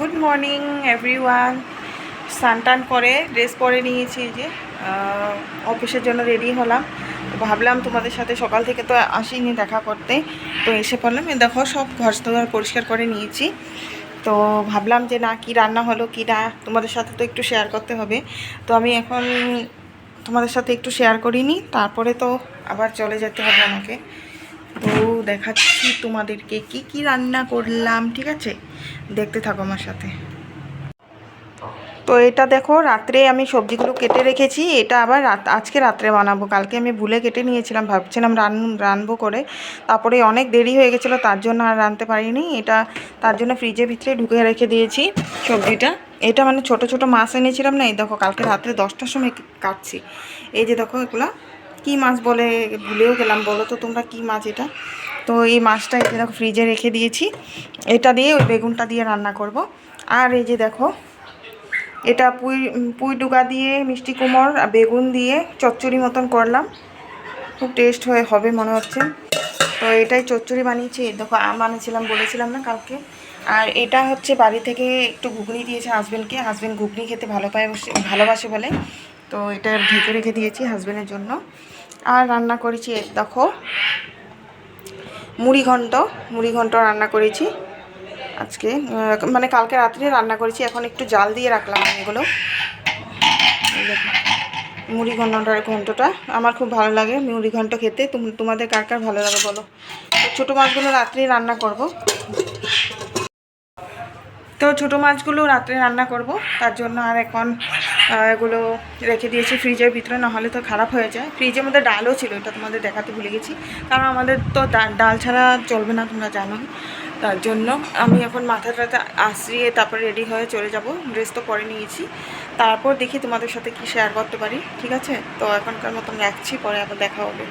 Good morning everyone স্নান টান করে ড্রেস পরে নিয়েছি যে। অফিসের জন্য রেডি হলাম। ভাবলাম তোমাদের সাথে সকাল থেকে তো আসিনি দেখা করতে। তো এসে পড়লাম। দেখো সব ঘর দোয়ার পরিষ্কার করে নিয়েছি। তো ভাবলাম যে না, কি রান্না হলো, কি না, তোমাদের সাথে তো একটু শেয়ার করতে হবে। তো আমি এখন তোমাদের সাথে একটু শেয়ার করিনি। তারপরে তো আবার চলে যেতে হবে আমাকে। তো দেখাচ্ছি তোমাদেরকে কি কি রান্না করলাম, ঠিক আছে? দেখতে থাকো আমার সাথে। তো এটা দেখো, রাত্রে আমি সবজিগুলো কেটে রেখেছি। এটা আবার রাত, আজকে রাত্রে বানাবো। কালকে আমি ভুলে কেটে নিয়েছিলাম, ভাবছিলাম রান, রানবো করে। তারপরে অনেক দেরি হয়ে গেছিল, তার জন্য আর রানতে পারিনি। এটা তার জন্য ফ্রিজের ভিতরে ঢুকে রেখে দিয়েছি সবজিটা। এটা মানে ছোট ছোট মাছ এনেছিলাম না, এই দেখো, কালকে রাত্রে দশটার সময় কাটছি। এই যে দেখো এগুলা, কী মাছ বলে, ভুলেও গেলাম। বলো তো তোমরা কী মাছ এটা? তো এই মাছটা এই দেখো ফ্রিজে রেখে দিয়েছি। এটা দিয়ে ওই বেগুনটা দিয়ে রান্না করব। আর এই যে দেখো, এটা পুঁই পুঁই ডুগা দিয়ে, মিষ্টি কুমড় আর বেগুন দিয়ে চচ্চড়ি মতন করলাম। খুব টেস্ট হয়ে, হবে মনে হচ্ছে। তো এটাই চচ্চড়ি বানিয়েছি। দেখো, আম বানিয়েছিলাম বলেছিলাম না কালকে। আর এটা হচ্ছে বাড়ি থেকে একটু ঘুগনি দিয়েছে হাজব্যান্ডকে হাজব্যান্ড ঘুগনি খেতে ভালো পায় বসে- ভালোবাসে বলে। তো এটা ঢেকে রেখে দিয়েছি হাজব্যান্ডের জন্য। আর রান্না করেছি দেখো মুড়ি ঘন্ট মুড়ি ঘন্ট রান্না করেছি। আজকে মানে কালকে রাত্রে রান্না করেছি, এখন একটু জাল দিয়ে রাখলাম এগুলো মুড়ি ঘন্টটার ঘন্টটা আমার খুব ভালো লাগে মুড়ি ঘন্ট খেতে। তুম- তোমাদের কার কার ভালো লাগে বলো? ছোটো মাছগুলো রাত্রেই রান্না করব। তো ছোটো মাছগুলো রাত্রে রান্না করব। তার জন্য আর এখন এগুলো রেখে দিয়েছি ফ্রিজের ভিতরে, নাহলে তো খারাপ হয়ে যায়। ফ্রিজের মধ্যে ডালও ছিল, এটা তোমাদের দেখাতে ভুলে গেছি। কারণ আমাদের তো ডাল ছাড়া চলবে না, তোমরা জানো তার জন্য আমি এখন মাথা মাথাটাতে আশ্রিয়ে তারপরে রেডি হয়ে চলে যাব। ড্রেস তো পরে নিয়েছি। তারপর দেখি তোমাদের সাথে কি শেয়ার করতে পারি, ঠিক আছে? তো এখনকার মতন রাখছি, পরে আবার দেখা হবে।